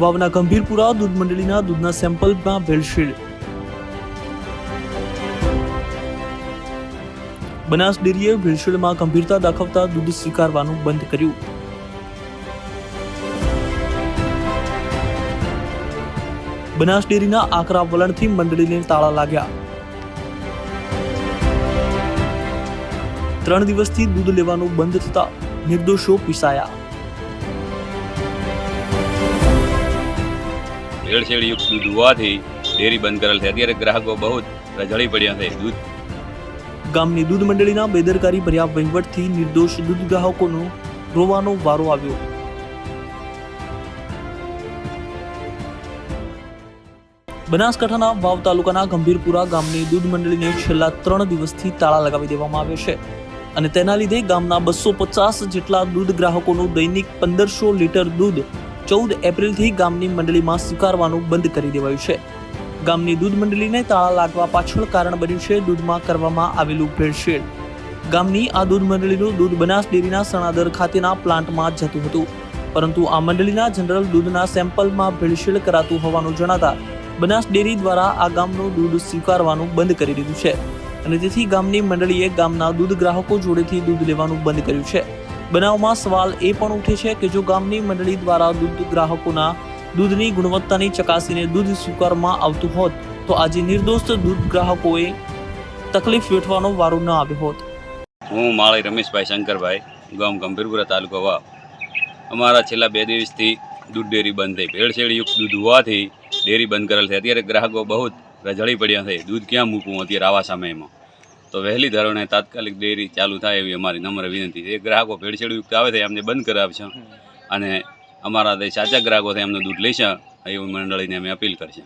વાવના ગંભીરપુરા દૂધ મંડળીના દૂધના સેમ્પલમાં ભેળસેળ. બનાસ ડેરીએ ભેળસેળમાં ગંભીરતા દાખવતા દૂધ સ્વીકારવાનું બંધ કર્યું. બનાસ ડેરીના આકરા વલણથી મંડળીને તાળા લાગ્યા. ત્રણ દિવસથી દૂધ લેવાનું બંધ થતા નિર્દોષો પીસાયા. ભેળસેળ યુક્ત દૂધ હોવાથી ડેરી બંધ કરેલ છે. અત્યારે ગ્રાહકો બહુ રજળી પડ્યા છે દૂધ. ગામની દૂધ મંડળીના બેદરકારી ભર્યા વહીવટથી નિર્દોષ દૂધ ગ્રાહકોનો રોવાનો વારો આવ્યો. બનાસકાંઠાના વાવ તાલુકાના ગંભીરપુરા ગામની દૂધ મંડળીને છેલ્લા ત્રણ દિવસથી તાળા લગાવી દેવામાં આવ્યો છે અને તેના લીધે ગામના બસો પચાસ જેટલા દૂધ ગ્રાહકોનું દૈનિક પંદરસો લીટર દૂધ ચૌદ એપ્રિલથી ગામની મંડળીમાં સ્વીકારવાનું બંધ કરી દેવાયું છે. ગામની દૂધ મંડળીને તાળા લાગવા પાછળ કારણ બન્યું છે દૂધમાં કરવામાં આવેલું ભેળસેળ. ગામની આ દૂધ મંડળીનું દૂધ બનાસ ડેરીના સણાદર ખાતેના પ્લાન્ટમાં જતું હતું. પરંતુ આ મંડળીના જનરલ દૂધના સેમ્પલમાં ભેળસેળ કરાતું હોવાનું જણાતા બનાસ ડેરી દ્વારા આ ગામનું દૂધ સ્વીકારવાનું બંધ કરી દીધું છે. અને તેથી ગામની મંડળીએ ગામના દૂધ ગ્રાહકો જોડેથી દૂધ લેવાનું બંધ કર્યું છે. બનાવમાં સવાલ એ પણ ઉઠે છે કે જો ગામની મંડળી દ્વારા દૂધ ગ્રાહકોના દૂધની ગુણવત્તાની ચકાસીને દૂધ સ્વીકારવામાં આવતું હોત, તો આજે નિર્દોષ દૂધ ગ્રાહકોએ તકલીફ વેઠવાનો વારો ન આવ્યો હોત. હું માળી રમેશભાઈ શંકરભાઈ, ગામ ગંભીરપુરા તાલુકો વાવ. અમારા છેલ્લા બે દિવસથી દૂધ ડેરી બંધ થઈ. ભેળસેળયુક્ત દૂધ હોવાથી ડેરી બંધ કરેલ છે. અત્યારે ગ્રાહકો બહુ રજળી પડ્યા છે. દૂધ ક્યાં મૂકવું? અત્યારે આવા સમયમાં. તો વહેલી ધોરણે તાત્કાલિક ડેરી ચાલુ થાય એવી અમારી નમ્ર વિનંતી છે. એ ગ્રાહકો ભેળસેળયુક્ત આવે છે એમને બંધ કરાવશે. અને અમારા જે સાચા ગ્રાહકો છે એમનું દૂધ લઈશે એવું મંડળીને અમે અપીલ કરશે.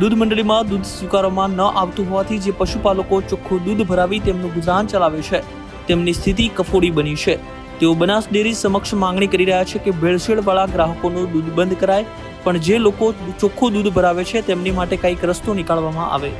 દૂધ મંડળીમાં દૂધ સ્વીકારવામાં ન આવતું હોવાથી જે પશુપાલકો ચોખ્ખું દૂધ ભરાવી તેમનું ગુજરાન ચલાવે છે તેમની સ્થિતિ કફોડી બની છે. તેઓ બનાસ ડેરી સમક્ષ માંગણી કરી રહ્યા છે કે ભેળસેળવાળા ગ્રાહકોનું દૂધ બંધ કરાય પણ જે લોકો ચોખ્ખું દૂધ ભરાવે છે તેમની માટે કંઈક રસ્તો નીકાળવામાં આવે.